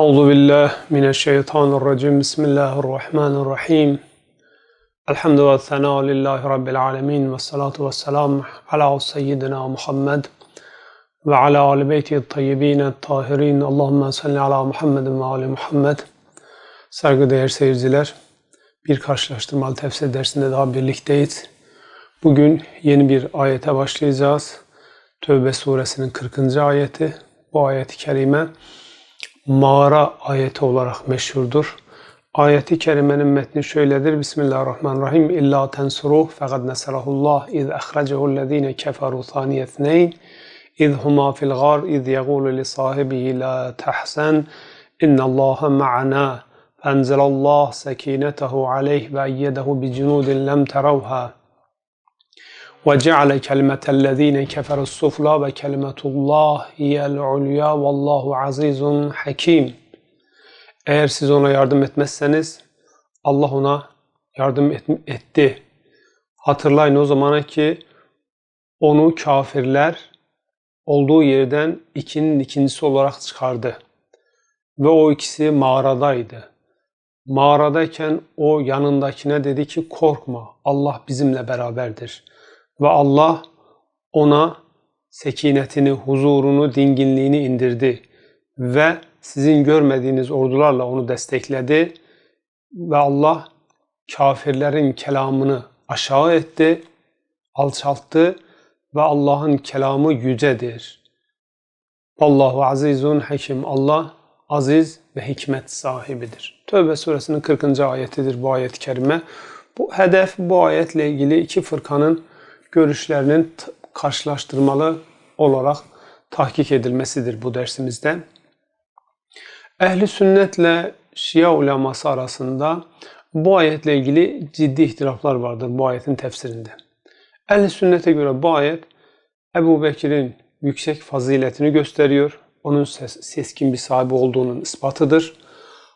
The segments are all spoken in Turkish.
Euzu billah mineşşeytanirracim. Bismillahirrahmanirrahim. Elhamdülillahi ve sena lillahi rabbil alamin ve salatu ve selam ala seyyidina Muhammed ve ala ali beyti tayyibin tahirin. Allahumme salli ala Muhammed ve ali Muhammed. Saygıdeğer seyirciler, bir karşılaştırmalı tefsir dersinde daha birlikteyiz. Bugün yeni bir ayete başlayacağız. Tövbe suresinin 40. ayeti. Bu ayet-i kerime mağara ayeti olarak meşhurdur. Ayeti kerimenin metni şöyledir. Bismillahirrahmanirrahim. İlla tensuruh fekad neserahullah iz ehrecehu'llezine keferu thaniyethneyn iz huma fil gar iz yegulu li sahibihi la tahsen innallaha ma'ana sekinetehu aleyh ve eyydehu bi cunudin lem teravha وَجَعَلَ كَلْمَةَ الَّذ۪ينَ كَفَرُوا السُّفْلَى وَكَلْمَةُ اللّٰهِ هِيَ الْعُلْيَا وَاللّٰهُ عَز۪يزٌ حَك۪يمٌ Eğer siz ona yardım etmezseniz Allah ona yardım et, etti. Hatırlayın o zamana ki onu kafirler olduğu yerden ikinin ikincisi olarak çıkardı. Ve o ikisi mağaradaydı. Mağaradayken o yanındakine dedi ki korkma Allah bizimle beraberdir. Ve Allah ona sekinetini, huzurunu, dinginliğini indirdi. Ve sizin görmediğiniz ordularla onu destekledi. Ve Allah kafirlerin kelamını aşağı etti, alçalttı ve Allah'ın kelamı yücedir. Allahu azizun hakim. Allah aziz ve hikmet sahibidir. Tövbe suresinin 40. ayetidir bu ayet-i kerime. Bu hedef bu ayetle ilgili iki fırkanın görüşlerinin karşılaştırmalı olarak tahkik edilmesidir bu dersimizde. Ehli sünnetle Şia uleması arasında bu ayetle ilgili ciddi ihtilaflar vardır bu ayetin tefsirinde. Ehli sünnete göre bu ayet Ebu Bekir'in yüksek faziletini gösteriyor. Onun ses, seskin bir sahibi olduğunun ispatıdır.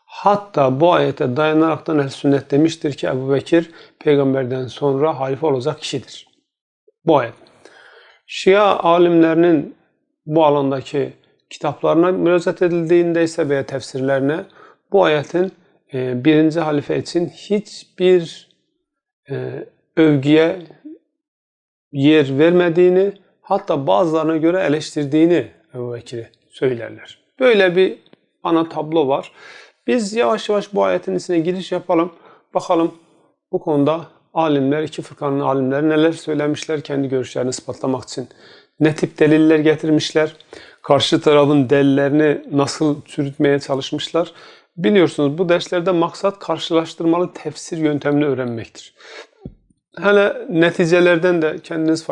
Hatta bu ayete dayanaraktan ehl sünnet demiştir ki Ebu Bekir peygamberden sonra halife olacak kişidir. Bu ayet. Şia alimlerinin bu alandaki kitaplarına müracaat edildiğinde ise veya tefsirlerine bu ayetin e, birinci halife için hiçbir e, övgüye yer vermediğini hatta bazılarına göre eleştirdiğini Ebu Bekir'i söylerler. Böyle bir ana tablo var. Biz yavaş yavaş bu ayetin içine giriş yapalım. Bakalım bu konuda alimler, iki fırkanın alimleri neler söylemişler kendi görüşlerini ispatlamak için. Ne tip deliller getirmişler, karşı tarafın delillerini nasıl çürütmeye çalışmışlar. Biliyorsunuz bu derslerde maksat karşılaştırmalı tefsir yöntemini öğrenmektir. Hele neticelerden de kendiniz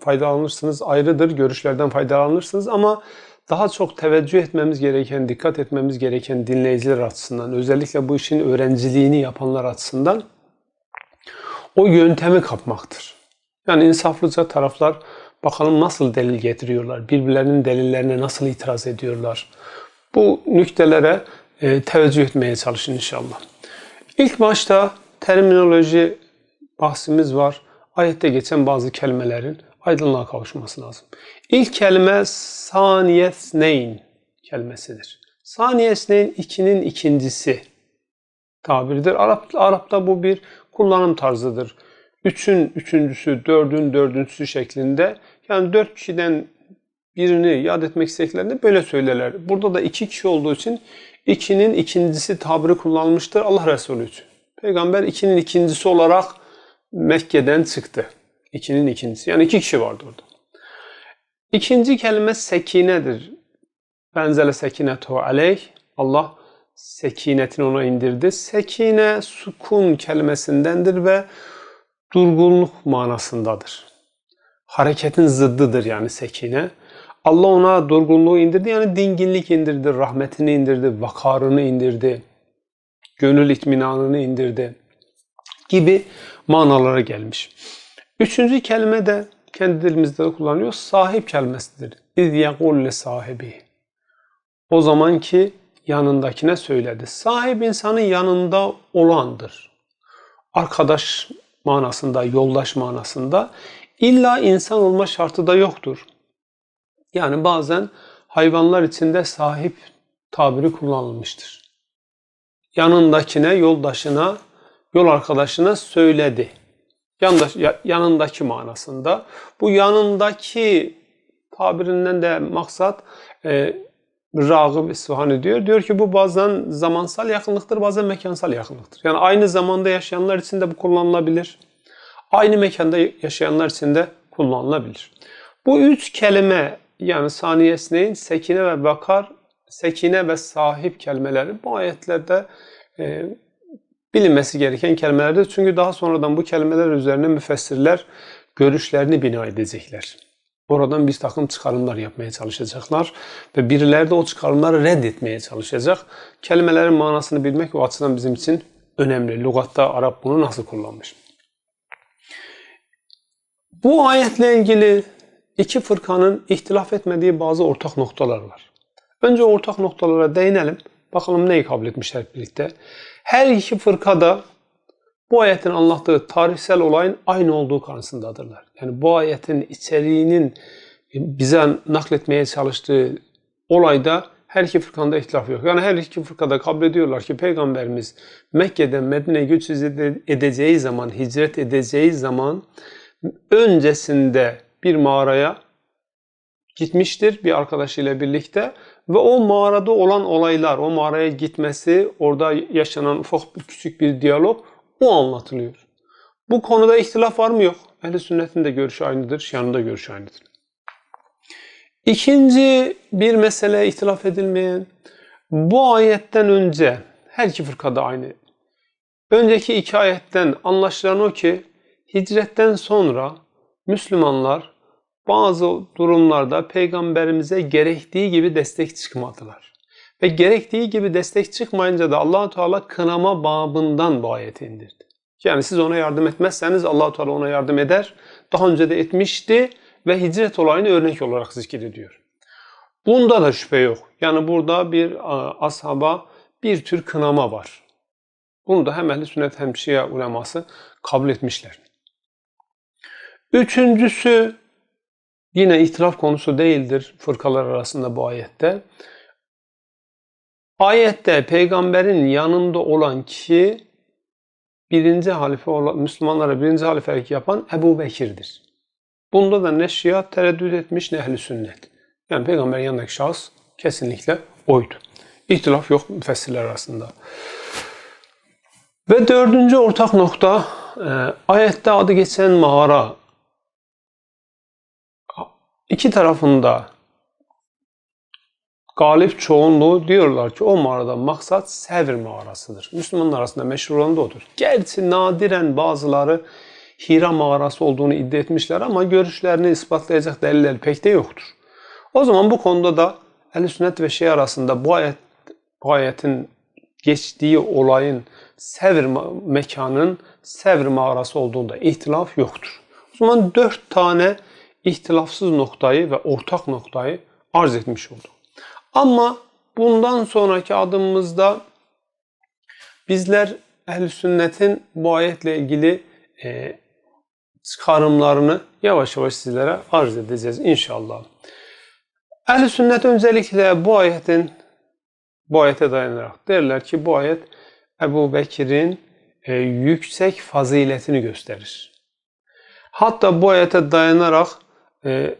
faydalanırsınız, ayrıdır, görüşlerden faydalanırsınız ama daha çok teveccüh etmemiz gereken, dikkat etmemiz gereken dinleyiciler açısından, özellikle bu işin öğrenciliğini yapanlar açısından o yöntemi kapmaktır. Yani insaflıca taraflar bakalım nasıl delil getiriyorlar, birbirlerinin delillerine nasıl itiraz ediyorlar. Bu nüktelere e, teveccüh etmeye çalışın inşallah. İlk başta terminoloji bahsimiz var. Ayette geçen bazı kelimelerin aydınlığa kavuşması lazım. İlk kelime saniyesneyn kelimesidir. Saniyesneyn ikinin ikincisi tabiridir. Arap, Arap'ta bu bir kullanım tarzıdır. Üçün üçüncüsü, dördün dördüncüsü şeklinde. Yani dört kişiden birini yad etmek istediklerinde böyle söylerler. Burada da iki kişi olduğu için ikinin ikincisi tabiri kullanılmıştır Allah Resulü için. Peygamber ikinin ikincisi olarak Mekke'den çıktı. İkinin ikincisi. Yani iki kişi vardı orada. İkinci kelime sekinedir. Benzele sekinetu aleyh. Allah sekinetini ona indirdi. Sekine sukun kelimesindendir ve durgunluk manasındadır. Hareketin zıddıdır yani sekine. Allah ona durgunluğu indirdi yani dinginlik indirdi, rahmetini indirdi, vakarını indirdi, gönül itminanını indirdi gibi manalara gelmiş. Üçüncü kelime de kendi dilimizde de kullanıyor. Sahip kelimesidir. İz yegul sahibi. O zaman ki yanındakine söyledi. Sahip insanın yanında olandır. Arkadaş manasında, yoldaş manasında illa insan olma şartı da yoktur. Yani bazen hayvanlar içinde sahip tabiri kullanılmıştır. Yanındakine, yoldaşına, yol arkadaşına söyledi. Yanındaki manasında. Bu yanındaki tabirinden de maksat e, Ragıb İsfahani diyor. Diyor ki bu bazen zamansal yakınlıktır, bazen mekansal yakınlıktır. Yani aynı zamanda yaşayanlar için de bu kullanılabilir. Aynı mekanda yaşayanlar için de kullanılabilir. Bu üç kelime yani saniye esneyin, sekine ve bakar, sekine ve sahip kelimeleri bu ayetlerde e, bilinmesi gereken kelimelerdir. Çünkü daha sonradan bu kelimeler üzerine müfessirler görüşlerini bina edecekler. Oradan bir takım çıkarımlar yapmaya çalışacaklar ve birileri de o çıkarımları reddetmeye çalışacak. Kelimelerin manasını bilmek o açıdan bizim için önemli. Lugatta Arap bunu nasıl kullanmış? Bu ayetle ilgili iki fırkanın ihtilaf etmediği bazı ortak noktalar var. Önce ortak noktalara değinelim. Bakalım neyi kabul etmişler birlikte. Her iki fırka da bu ayetin anlattığı tarihsel olayın aynı olduğu kanısındadırlar. Yani bu ayetin içeriğinin bize nakletmeye çalıştığı olayda her iki fırkanda ihtilaf yok. Yani her iki fırkada kabul ediyorlar ki Peygamberimiz Mekke'den Medine'ye göç edeceği zaman, hicret edeceği zaman öncesinde bir mağaraya gitmiştir bir arkadaşıyla birlikte ve o mağarada olan olaylar, o mağaraya gitmesi, orada yaşanan ufak küçük bir diyalog o anlatılıyor. Bu konuda ihtilaf var mı yok? Ehl-i sünnetin de görüşü aynıdır, Şia'nın da görüşü aynıdır. İkinci bir mesele ihtilaf edilmeyen, bu ayetten önce her iki fırkada aynı. Önceki iki ayetten anlaşılan o ki hicretten sonra Müslümanlar bazı durumlarda peygamberimize gerektiği gibi destek çıkmadılar. Ve gerektiği gibi destek çıkmayınca da allah Teala kınama babından bu ayeti indirdi. Yani siz ona yardım etmezseniz allah Teala ona yardım eder. Daha önce de etmişti ve hicret olayını örnek olarak zikrediyor. Bunda da şüphe yok. Yani burada bir ashaba bir tür kınama var. Bunu da hem ehl sünnet hem şia uleması kabul etmişler. Üçüncüsü yine ihtilaf konusu değildir fırkalar arasında bu ayette. Ayette peygamberin yanında olan kişi birinci halife olan, Müslümanlara birinci halifelik yapan Ebu Bekir'dir. Bunda da ne Şia tereddüt etmiş ne ehl sünnet. Yani peygamberin yanındaki şahıs kesinlikle oydu. İhtilaf yok müfessirler arasında. Ve dördüncü ortak nokta e, ayette adı geçen mağara iki tarafında galip çoğunluğu diyorlar ki o mağarada maksat Sevr mağarasıdır. Müslümanlar arasında meşhur olan da odur. Gerçi nadiren bazıları Hira mağarası olduğunu iddia etmişler ama görüşlerini ispatlayacak deliller pek de yoktur. O zaman bu konuda da ehl sünnet ve şey arasında bu ayet bu ayetin geçtiği olayın Sevr mekanın Sevr mağarası olduğunda ihtilaf yoktur. O zaman dört tane ihtilafsız noktayı ve ortak noktayı arz etmiş olduk. Ama bundan sonraki adımımızda bizler ehl sünnetin bu ayetle ilgili e, çıkarımlarını yavaş yavaş sizlere arz edeceğiz inşallah. ehl sünnet öncelikle bu ayetin bu ayete dayanarak derler ki bu ayet Ebu Bekir'in e, yüksek faziletini gösterir. Hatta bu ayete dayanarak e,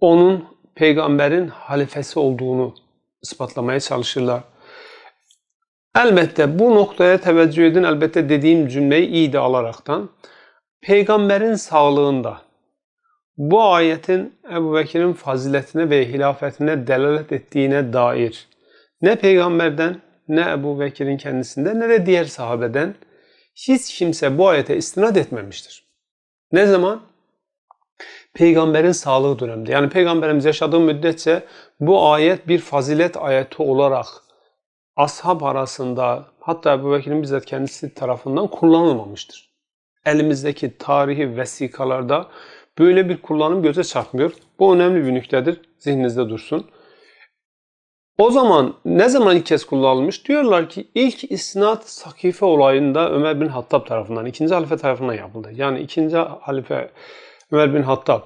onun peygamberin halifesi olduğunu ispatlamaya çalışırlar. Elbette bu noktaya teveccüh edin. Elbette dediğim cümleyi iyi de alaraktan. Peygamberin sağlığında bu ayetin Ebu Bekir'in faziletine ve hilafetine delalet ettiğine dair ne peygamberden ne Ebu Bekir'in kendisinden ne de diğer sahabeden hiç kimse bu ayete istinad etmemiştir. Ne zaman? Peygamberin sağlığı döneminde. Yani peygamberimiz yaşadığı müddetçe bu ayet bir fazilet ayeti olarak ashab arasında hatta Ebu Bekir'in bizzat kendisi tarafından kullanılmamıştır. Elimizdeki tarihi vesikalarda böyle bir kullanım göze çarpmıyor. Bu önemli bir nüktedir. Zihninizde dursun. O zaman ne zaman ilk kez kullanılmış? Diyorlar ki ilk isnat Sakife olayında Ömer bin Hattab tarafından, ikinci halife tarafından yapıldı. Yani ikinci halife Ömer bin Hattab,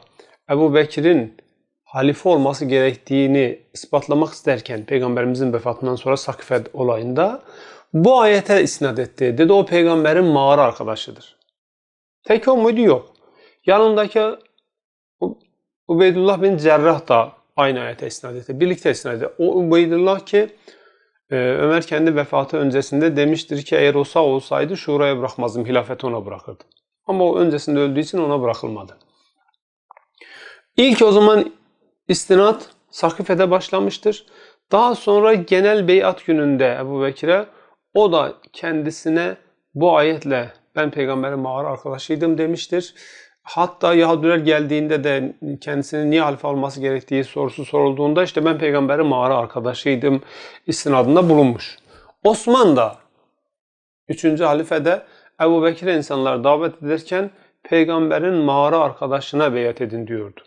Ebu Bekir'in halife olması gerektiğini ispatlamak isterken peygamberimizin vefatından sonra Sakife olayında bu ayete isnat etti. Dedi o peygamberin mağara arkadaşıdır. Tek o muydu? Yok. Yanındaki Ubeydullah bin Cerrah da aynı ayete isnat etti. Birlikte isnat etti. O Ubeydullah ki e, Ömer kendi vefatı öncesinde demiştir ki eğer o sağ olsaydı şuraya bırakmazdım, hilafeti ona bırakırdım. Ama o öncesinde öldüğü için ona bırakılmadı. İlk o zaman istinat Sakife'de başlamıştır. Daha sonra genel beyat gününde Ebu Bekir'e o da kendisine bu ayetle ben peygamberin mağara arkadaşıydım demiştir. Hatta Yahudiler geldiğinde de kendisine niye halife olması gerektiği sorusu sorulduğunda işte ben peygamberin mağara arkadaşıydım istinadında bulunmuş. Osman da 3. halifede Ebu Bekir'e insanlar davet ederken peygamberin mağara arkadaşına beyat edin diyordu.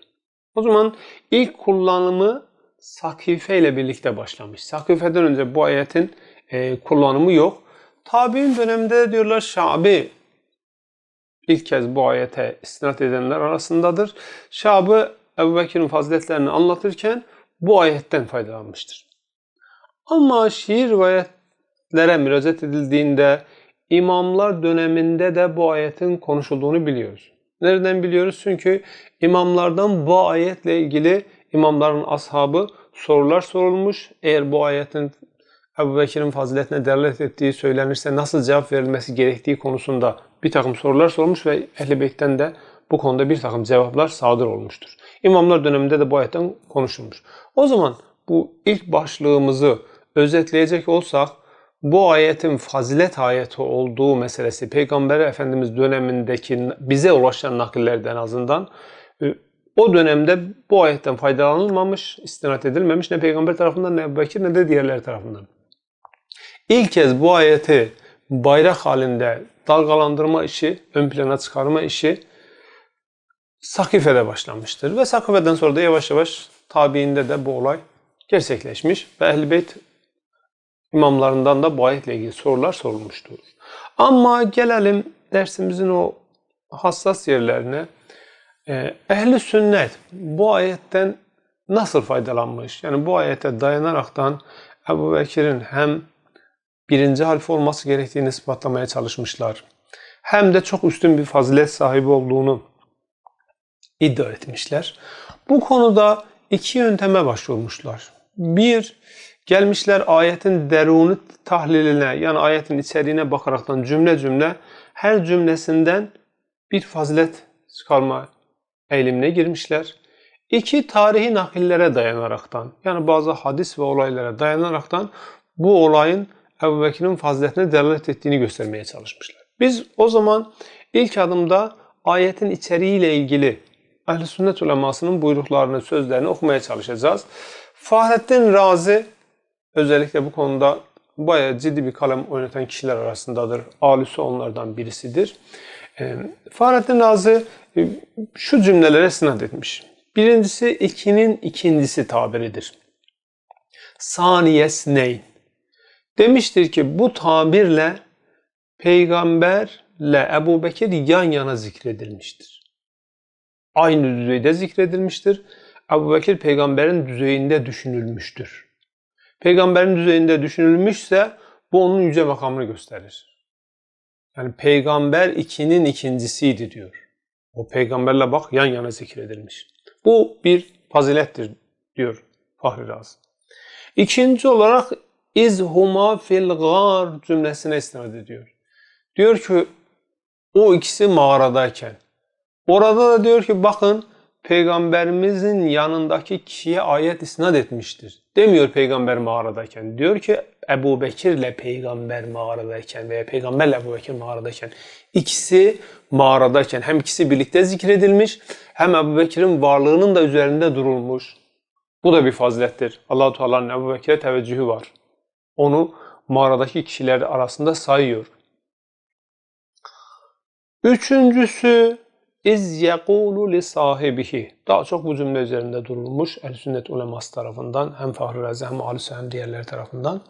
O zaman ilk kullanımı Sakife ile birlikte başlamış. Sakife'den önce bu ayetin e, kullanımı yok. Tabi'in döneminde diyorlar Şabi ilk kez bu ayete istinat edenler arasındadır. Şabi Ebu Bekir'in faziletlerini anlatırken bu ayetten faydalanmıştır. Ama şiir rivayetlere müracaat edildiğinde imamlar döneminde de bu ayetin konuşulduğunu biliyoruz. Nereden biliyoruz? Çünkü imamlardan bu ayetle ilgili imamların ashabı sorular sorulmuş. Eğer bu ayetin Ebu Bekir'in faziletine delalet ettiği söylenirse nasıl cevap verilmesi gerektiği konusunda bir takım sorular sormuş ve Ehl-i Beyt'ten de bu konuda bir takım cevaplar sadır olmuştur. İmamlar döneminde de bu ayetten konuşulmuş. O zaman bu ilk başlığımızı özetleyecek olsak bu ayetin fazilet ayeti olduğu meselesi Peygamber Efendimiz dönemindeki bize ulaşan nakillerden azından e, o dönemde bu ayetten faydalanılmamış, istinat edilmemiş ne Peygamber tarafından ne Bekir ne de diğerleri tarafından. İlk kez bu ayeti bayrak halinde dalgalandırma işi, ön plana çıkarma işi Sakife'de başlamıştır. Ve Sakife'den sonra da yavaş yavaş tabiinde de bu olay gerçekleşmiş ve Ehl-i Beyt imamlarından da bu ayetle ilgili sorular sorulmuştur. Ama gelelim dersimizin o hassas yerlerine. Ee, Ehli sünnet bu ayetten nasıl faydalanmış? Yani bu ayete dayanaraktan Ebu Bekir'in hem birinci halife olması gerektiğini ispatlamaya çalışmışlar. Hem de çok üstün bir fazilet sahibi olduğunu iddia etmişler. Bu konuda iki yönteme başvurmuşlar. Bir, gelmişler ayetin derunu tahliline yani ayetin içeriğine bakaraktan cümle cümle her cümlesinden bir fazilet çıkarma eğilimine girmişler. İki, tarihi nakillere dayanaraktan yani bazı hadis ve olaylara dayanaraktan bu olayın Ebu Bekir'in faziletine delalet ettiğini göstermeye çalışmışlar. Biz o zaman ilk adımda ayetin içeriğiyle ilgili Ahl-i Sünnet ulemasının buyruklarını, sözlerini okumaya çalışacağız. Fahrettin Razi özellikle bu konuda bayağı ciddi bir kalem oynatan kişiler arasındadır. Alüsü onlardan birisidir. Ee, Fahrettin Razi e, şu cümlelere sinat etmiş. Birincisi ikinin ikincisi tabiridir. Saniyes neyn. Demiştir ki bu tabirle peygamberle Ebu Bekir yan yana zikredilmiştir. Aynı düzeyde zikredilmiştir. Ebu Bekir peygamberin düzeyinde düşünülmüştür. Peygamberin düzeyinde düşünülmüşse bu onun yüce makamını gösterir. Yani peygamber ikinin ikincisiydi diyor. O peygamberle bak yan yana zikredilmiş. Bu bir fazilettir diyor Fahri Razi. İkinci olarak izhuma fil gar cümlesine istinad ediyor. Diyor ki o ikisi mağaradayken. Orada da diyor ki bakın peygamberimizin yanındaki kişiye ayet isnat etmiştir. Demiyor peygamber mağaradayken. Diyor ki Ebu Bekir ile peygamber mağaradayken veya peygamberle Ebu Bekir mağaradayken. ikisi mağaradayken hem ikisi birlikte zikredilmiş hem Ebu Bekir'in varlığının da üzerinde durulmuş. Bu da bir fazilettir. Allah-u Teala'nın Ebu Bekir'e teveccühü var. Onu mağaradaki kişiler arasında sayıyor. Üçüncüsü iz yekulu li sahibihi. Daha çok bu cümle üzerinde durulmuş el sünnet uleması tarafından hem Fahri Razi hem Alüsü hem diğerleri tarafından.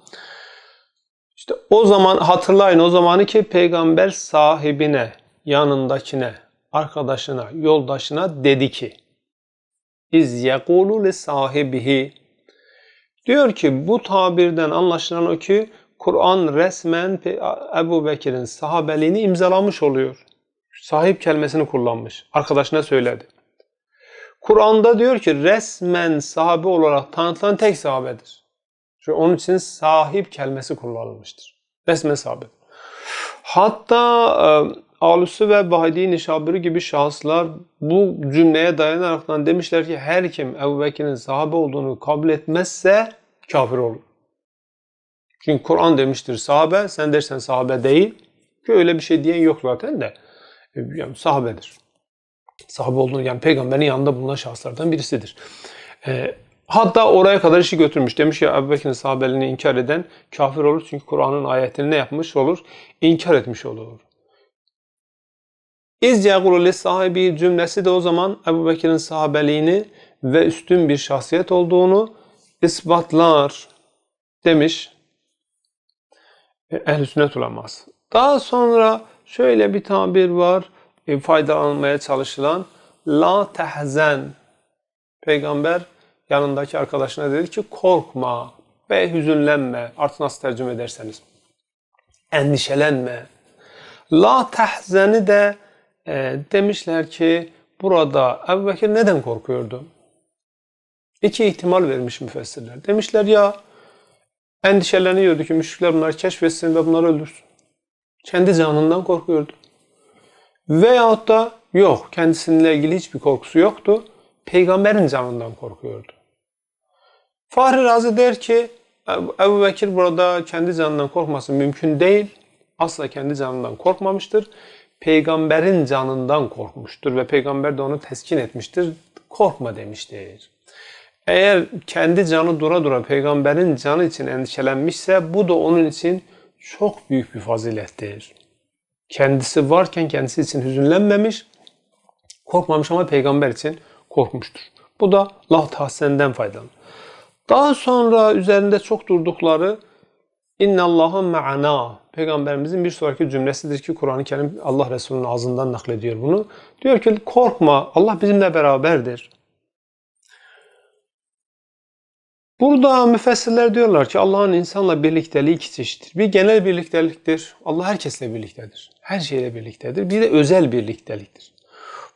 İşte o zaman hatırlayın o zamanı ki peygamber sahibine, yanındakine, arkadaşına, yoldaşına dedi ki iz yekulu li sahibihi. Diyor ki bu tabirden anlaşılan o ki Kur'an resmen Ebu Bekir'in sahabeliğini imzalamış oluyor. Sahip kelimesini kullanmış. Arkadaşına söyledi. Kur'an'da diyor ki resmen sahabe olarak tanıtılan tek sahabedir. Çünkü onun için sahip kelimesi kullanılmıştır. Resmen sahabe. Hatta e, Alusi ve Bahidi Nişaburi gibi şahıslar bu cümleye dayanarak demişler ki her kim Ebu Bekir'in sahabe olduğunu kabul etmezse kafir olur. Çünkü Kur'an demiştir sahabe, sen dersen sahabe değil. Ki öyle bir şey diyen yok zaten de. E, yani sahabedir. Sahabe olduğunu yani peygamberin yanında bulunan şahıslardan birisidir. E, hatta oraya kadar işi götürmüş. Demiş ya Ebu Bekir'in sahabeliğini inkar eden kafir olur. Çünkü Kur'an'ın ayetini ne yapmış olur? İnkar etmiş olur. İz yagulu sahibi cümlesi de o zaman Ebu Bekir'in sahabeliğini ve üstün bir şahsiyet olduğunu ispatlar demiş ehl-i sünnet uleması. Daha sonra şöyle bir tabir var e, faydalanmaya çalışılan la tehzen peygamber yanındaki arkadaşına dedi ki korkma ve hüzünlenme artık nasıl tercüme ederseniz endişelenme la tehzeni de e, demişler ki burada Ebu Bekir neden korkuyordu? İki ihtimal vermiş müfessirler. Demişler ya endişeleniyordu ki müşrikler bunları keşfetsin ve bunları öldürsün. Kendi canından korkuyordu. Veyahut da yok kendisininle ilgili hiçbir korkusu yoktu. Peygamberin canından korkuyordu. Fahri Razi der ki Ebu Bekir burada kendi canından korkması mümkün değil. Asla kendi canından korkmamıştır. Peygamberin canından korkmuştur ve peygamber de onu teskin etmiştir. Korkma demiştir. Eğer kendi canı dura dura peygamberin canı için endişelenmişse bu da onun için çok büyük bir fazilettir. Kendisi varken kendisi için hüzünlenmemiş, korkmamış ama peygamber için korkmuştur. Bu da Allah tahsenden faydalı. Daha sonra üzerinde çok durdukları İnna Allah'a ma'ana. Peygamberimizin bir sonraki cümlesidir ki Kur'an-ı Kerim Allah Resulü'nün ağzından naklediyor bunu. Diyor ki korkma Allah bizimle beraberdir. Burada müfessirler diyorlar ki Allah'ın insanla birlikteliği iki çeşittir. Bir genel birlikteliktir. Allah herkesle birliktedir. Her şeyle birliktedir. Bir de özel birlikteliktir.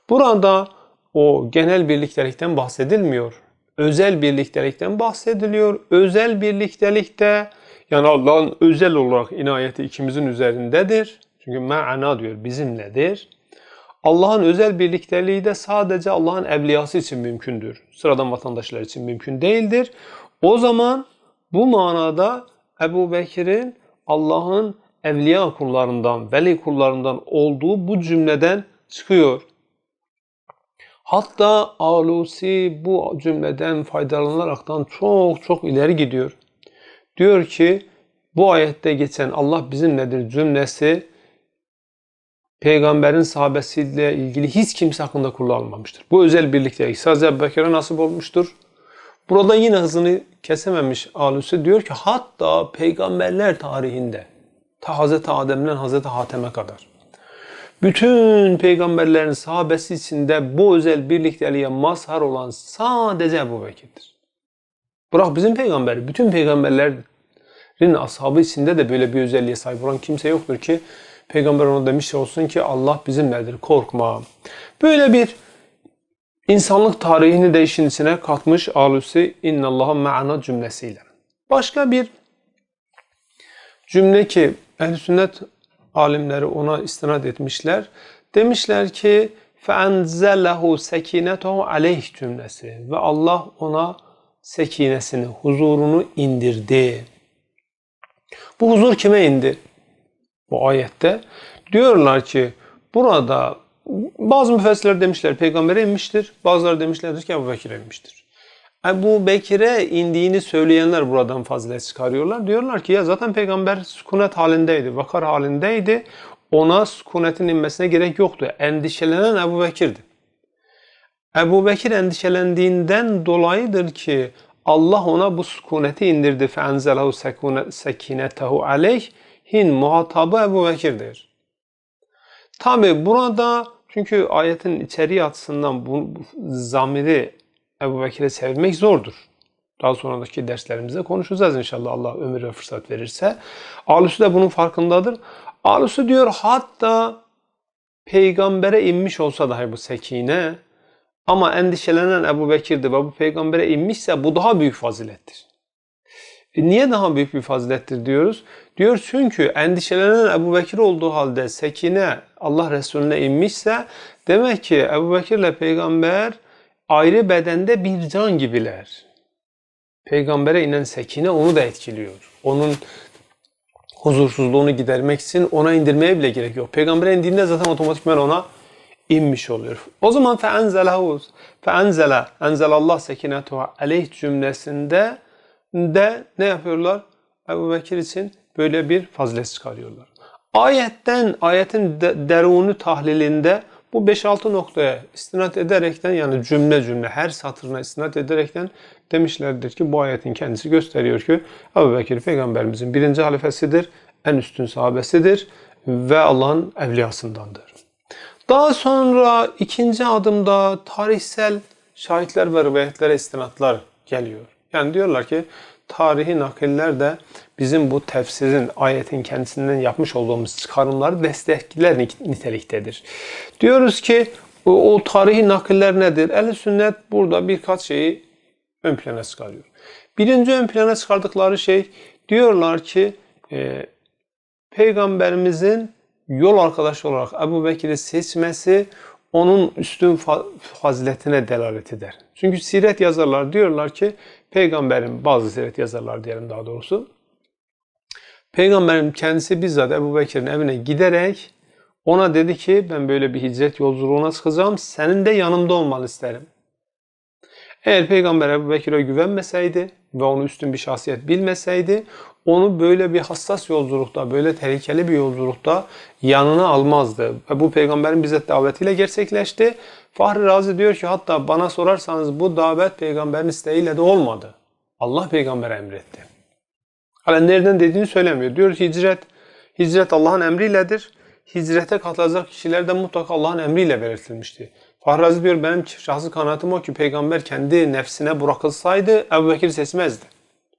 Burada o genel birliktelikten bahsedilmiyor. Özel birliktelikten bahsediliyor. Özel birliktelikte yani Allah'ın özel olarak inayeti ikimizin üzerindedir. Çünkü ma'ana diyor bizimledir. Allah'ın özel birlikteliği de sadece Allah'ın evliyası için mümkündür. Sıradan vatandaşlar için mümkün değildir. O zaman bu manada Ebu Bekir'in Allah'ın evliya kullarından, veli kullarından olduğu bu cümleden çıkıyor. Hatta Alusi bu cümleden faydalanaraktan çok çok ileri gidiyor. Diyor ki bu ayette geçen Allah bizimledir cümlesi peygamberin sahabesiyle ilgili hiç kimse hakkında kullanılmamıştır. Bu özel birlikte sadece Ebu Bekir'e nasip olmuştur. Burada yine hızını kesememiş Alusi diyor ki hatta peygamberler tarihinde ta Hazreti Adem'den Hazreti Hatem'e kadar bütün peygamberlerin sahabesi içinde bu özel birlikteliğe mazhar olan sadece Ebu Bekir'dir. Bırak bizim peygamberi, bütün peygamberlerin ashabı içinde de böyle bir özelliğe sahip olan kimse yoktur ki peygamber ona demiş olsun ki Allah bizimledir, korkma. Böyle bir İnsanlık tarihini de işin içine katmış Alusi innallaha ma'ana cümlesiyle. Başka bir cümle ki ehl sünnet alimleri ona istinad etmişler. Demişler ki فَاَنْزَلَهُ سَكِينَتَهُ aleyh cümlesi ve Allah ona sekinesini, huzurunu indirdi. Bu huzur kime indi? Bu ayette. Diyorlar ki burada bazı müfessirler demişler peygambere inmiştir. Bazıları demişlerdir ki Ebu Bekir'e inmiştir. Ebu Bekir'e indiğini söyleyenler buradan fazilet çıkarıyorlar. Diyorlar ki ya zaten peygamber sükunet halindeydi, vakar halindeydi. Ona sükunetin inmesine gerek yoktu. Endişelenen Ebu Bekir'di. Ebu Bekir endişelendiğinden dolayıdır ki Allah ona bu sükuneti indirdi. فَاَنْزَلَهُ سَكِنَتَهُ عَلَيْهِ Hin muhatabı Ebu Bekir'dir. Tabi burada çünkü ayetin içeriği açısından bu zamiri Ebu Bekir'e sevilmek zordur. Daha sonraki derslerimizde konuşacağız inşallah Allah ömür ve fırsat verirse. Alusu da bunun farkındadır. Alusu diyor hatta peygambere inmiş olsa dahi bu sekine ama endişelenen Ebu Bekir'di ve bu peygambere inmişse bu daha büyük fazilettir. E, niye daha büyük bir fazilettir diyoruz? Diyor çünkü endişelenen Ebu Bekir olduğu halde sekine Allah Resulüne inmişse demek ki Ebu Bekir ile peygamber ayrı bedende bir can gibiler. Peygambere inen sekine onu da etkiliyor. Onun huzursuzluğunu gidermek için ona indirmeye bile gerek yok. Peygambere indiğinde zaten otomatikman ona inmiş oluyor. O zaman fe enzelehu fe enzele enzelallah sekinetuha aleyh cümlesinde de ne yapıyorlar? Ebu Bekir için böyle bir fazilet çıkarıyorlar. Ayetten, ayetin de, derunu tahlilinde bu 5-6 noktaya istinat ederekten yani cümle cümle her satırına istinat ederekten demişlerdir ki bu ayetin kendisi gösteriyor ki Ebu Bekir peygamberimizin birinci halifesidir, en üstün sahabesidir ve Allah'ın evliyasındandır. Daha sonra ikinci adımda tarihsel şahitler ve rivayetlere istinatlar geliyor. Yani diyorlar ki tarihi nakiller de bizim bu tefsirin, ayetin kendisinden yapmış olduğumuz çıkarımları destekler niteliktedir. Diyoruz ki o, o tarihi nakiller nedir? El sünnet burada birkaç şeyi ön plana çıkarıyor. Birinci ön plana çıkardıkları şey diyorlar ki e, Peygamberimizin yol arkadaşı olarak Ebu Bekir'i seçmesi onun üstün faziletine delalet eder. Çünkü siret yazarlar diyorlar ki peygamberin bazı siret yazarlar diyelim daha doğrusu peygamberin kendisi bizzat Ebu Bekir'in evine giderek ona dedi ki ben böyle bir hicret yolculuğuna çıkacağım senin de yanımda olmanı isterim. Eğer peygamber Ebu Bekir'e güvenmeseydi ve onu üstün bir şahsiyet bilmeseydi onu böyle bir hassas yolculukta, böyle tehlikeli bir yolculukta yanına almazdı. Ve bu peygamberin bize davetiyle gerçekleşti. Fahri Razi diyor ki hatta bana sorarsanız bu davet peygamberin isteğiyle de olmadı. Allah peygambere emretti. Hala nereden dediğini söylemiyor. Diyor hicret, hicret Allah'ın emriyledir. Hicrete katılacak kişiler de mutlaka Allah'ın emriyle belirtilmişti. Fahri Razi diyor benim şahsi kanaatim o ki peygamber kendi nefsine bırakılsaydı Ebu Bekir seçmezdi.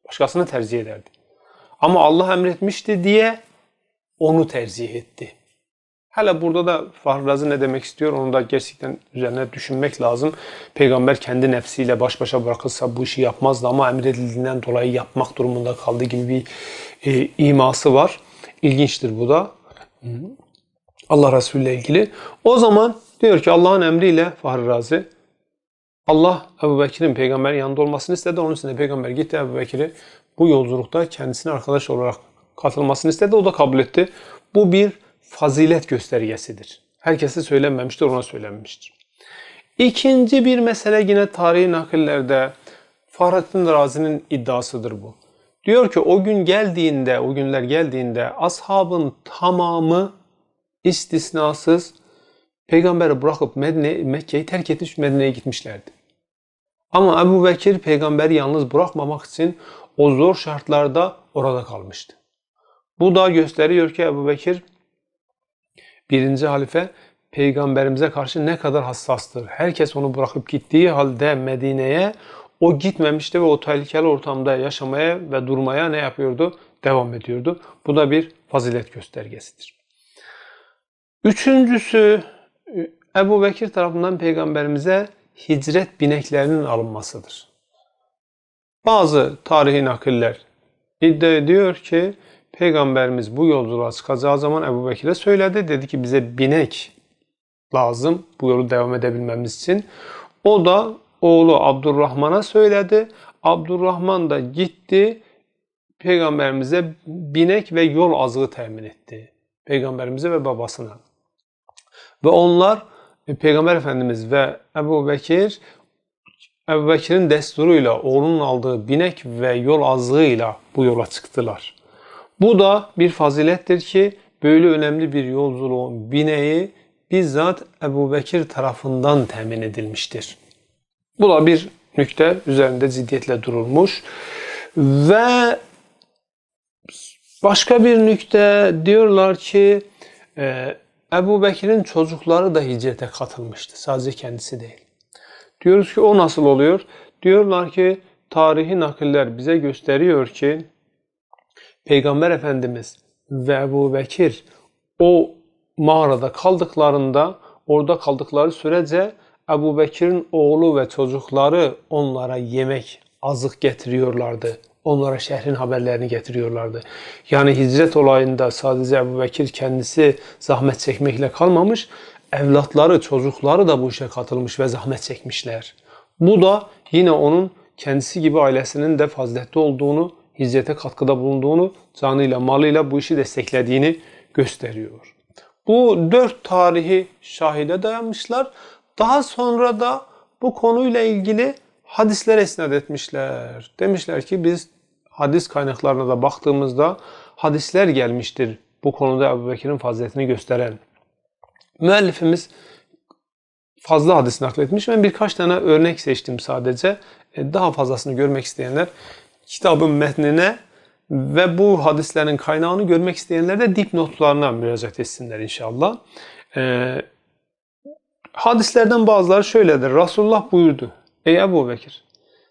Başkasını tercih ederdi. Ama Allah emretmişti diye onu tercih etti. Hala burada da Fahri Razi ne demek istiyor onu da gerçekten üzerine düşünmek lazım. Peygamber kendi nefsiyle baş başa bırakılsa bu işi yapmazdı ama emredildiğinden dolayı yapmak durumunda kaldığı gibi bir e, iması var. İlginçtir bu da. Allah Resulü ile ilgili. O zaman diyor ki Allah'ın emriyle Fahri Razi Allah Ebu Bekir'in peygamberin yanında olmasını istedi. Onun için de peygamber gitti Ebu Bekir'i bu yolculukta kendisine arkadaş olarak katılmasını istedi. O da kabul etti. Bu bir fazilet göstergesidir. Herkese söylenmemiştir, ona söylenmiştir. İkinci bir mesele yine tarihi nakillerde Fahrettin Razi'nin iddiasıdır bu. Diyor ki o gün geldiğinde, o günler geldiğinde ashabın tamamı istisnasız peygamberi bırakıp Medine, Mekke'yi terk etmiş Medine'ye gitmişlerdi. Ama Ebu Bekir peygamberi yalnız bırakmamak için o zor şartlarda orada kalmıştı. Bu da gösteriyor ki Ebu Bekir birinci halife peygamberimize karşı ne kadar hassastır. Herkes onu bırakıp gittiği halde Medine'ye o gitmemişti ve o tehlikeli ortamda yaşamaya ve durmaya ne yapıyordu? Devam ediyordu. Bu da bir fazilet göstergesidir. Üçüncüsü Ebu Bekir tarafından peygamberimize hicret bineklerinin alınmasıdır. Bazı tarihi nakiller iddia ediyor ki Peygamberimiz bu yolculuğa çıkacağı zaman Ebu Bekir'e söyledi. Dedi ki bize binek lazım bu yolu devam edebilmemiz için. O da oğlu Abdurrahman'a söyledi. Abdurrahman da gitti Peygamberimize binek ve yol azığı temin etti. Peygamberimize ve babasına. Ve onlar Peygamber Efendimiz ve Ebu Bekir Ebu Bekir'in desturuyla oğlunun aldığı binek ve yol azığıyla bu yola çıktılar. Bu da bir fazilettir ki böyle önemli bir yolculuğun bineği bizzat Ebu Bekir tarafından temin edilmiştir. Bu da bir nükte üzerinde ciddiyetle durulmuş. Ve başka bir nükte diyorlar ki e, Ebu Bekir'in çocukları da hicrete katılmıştı. Sadece kendisi değil. Diyoruz ki o nasıl oluyor? Diyorlar ki tarihi nakiller bize gösteriyor ki Peygamber Efendimiz ve Ebu Bekir o mağarada kaldıklarında orada kaldıkları sürece Ebu Bekir'in oğlu ve çocukları onlara yemek, azık getiriyorlardı. Onlara şehrin haberlerini getiriyorlardı. Yani hicret olayında sadece Ebu Bekir kendisi zahmet çekmekle kalmamış, evlatları, çocukları da bu işe katılmış ve zahmet çekmişler. Bu da yine onun kendisi gibi ailesinin de faziletli olduğunu, hicrete katkıda bulunduğunu, canıyla, malıyla bu işi desteklediğini gösteriyor. Bu dört tarihi şahide dayanmışlar. Daha sonra da bu konuyla ilgili hadisler esnad etmişler. Demişler ki biz hadis kaynaklarına da baktığımızda hadisler gelmiştir bu konuda Ebu Bekir'in faziletini gösteren. Müellifimiz fazla hadis nakletmiş. Ben birkaç tane örnek seçtim sadece. E, Daha fazlasını görmek isteyenler kitabın metnine ve bu hadislerin kaynağını görmek isteyenler de dipnotlarına müracaat etsinler inşallah. Ee, hadislerden bazıları şöyledir. Resulullah buyurdu. Ey Ebu Bekir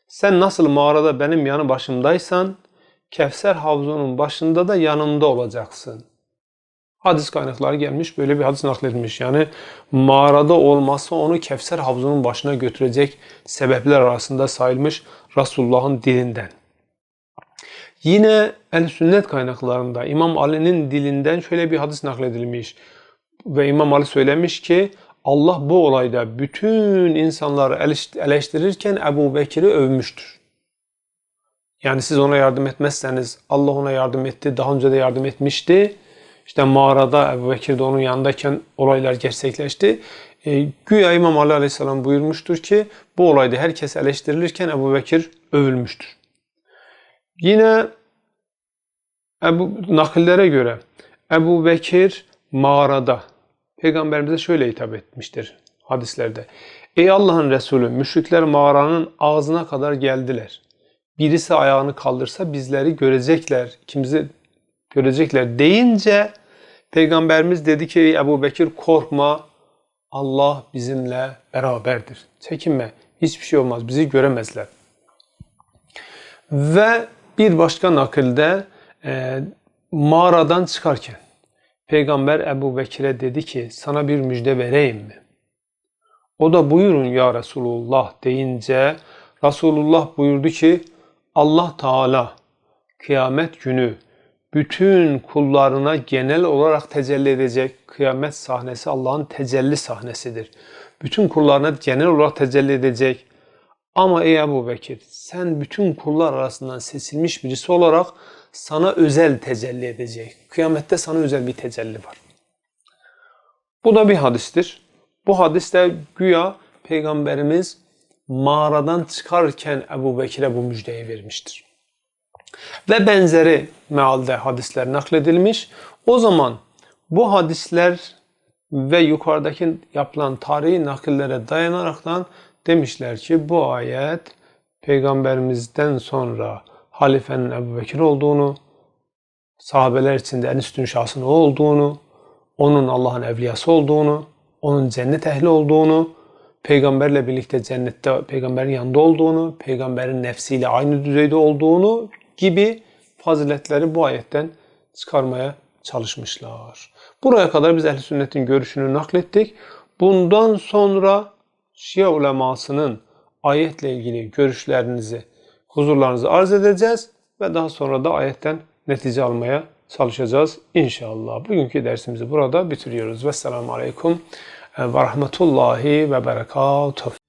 sen nasıl mağarada benim yanı başımdaysan Kevser havzunun başında da yanımda olacaksın. Hadis kaynakları gelmiş böyle bir hadis nakledilmiş. Yani mağarada olması onu Kevser havzunun başına götürecek sebepler arasında sayılmış Resulullah'ın dilinden. Yine el sünnet kaynaklarında İmam Ali'nin dilinden şöyle bir hadis nakledilmiş. Ve İmam Ali söylemiş ki Allah bu olayda bütün insanları eleştirirken Ebu Bekir'i övmüştür. Yani siz ona yardım etmezseniz Allah ona yardım etti, daha önce de yardım etmişti. İşte mağarada Ebu Bekir de onun yanındayken olaylar gerçekleşti. E, güya İmam Ali Aleyhisselam buyurmuştur ki bu olayda herkes eleştirilirken Ebu Bekir övülmüştür. Yine Ebu, nakillere göre Ebu Bekir mağarada Peygamberimize şöyle hitap etmiştir hadislerde. Ey Allah'ın Resulü müşrikler mağaranın ağzına kadar geldiler. Birisi ayağını kaldırsa bizleri görecekler, ikimizi görecekler deyince Peygamberimiz dedi ki ey Ebu Bekir korkma Allah bizimle beraberdir. Çekinme hiçbir şey olmaz bizi göremezler. Ve bir başka nakilde e, mağaradan çıkarken Peygamber Ebu Bekir'e dedi ki sana bir müjde vereyim mi? O da buyurun ya Resulullah deyince Resulullah buyurdu ki Allah Teala kıyamet günü bütün kullarına genel olarak tecelli edecek kıyamet sahnesi Allah'ın tecelli sahnesidir. Bütün kullarına genel olarak tecelli edecek. Ama ey Ebu Bekir sen bütün kullar arasından seçilmiş birisi olarak sana özel tecelli edecek. Kıyamette sana özel bir tecelli var. Bu da bir hadistir. Bu hadiste güya Peygamberimiz mağaradan çıkarken Ebu Bekir'e bu müjdeyi vermiştir. Ve benzeri mealde hadisler nakledilmiş. O zaman bu hadisler ve yukarıdaki yapılan tarihi nakillere dayanaraktan demişler ki bu ayet Peygamberimizden sonra halifenin Ebu Bekir olduğunu, sahabeler içinde en üstün şahsın o olduğunu, onun Allah'ın evliyası olduğunu, onun cennet ehli olduğunu, peygamberle birlikte cennette peygamberin yanında olduğunu, peygamberin nefsiyle aynı düzeyde olduğunu gibi faziletleri bu ayetten çıkarmaya çalışmışlar. Buraya kadar biz ehl sünnetin görüşünü naklettik. Bundan sonra Şia ulemasının ayetle ilgili görüşlerinizi huzurlarınızı arz edeceğiz ve daha sonra da ayetten netice almaya çalışacağız inşallah. Bugünkü dersimizi burada bitiriyoruz. Vesselamu Aleyküm ve Rahmetullahi ve Berekatuhu.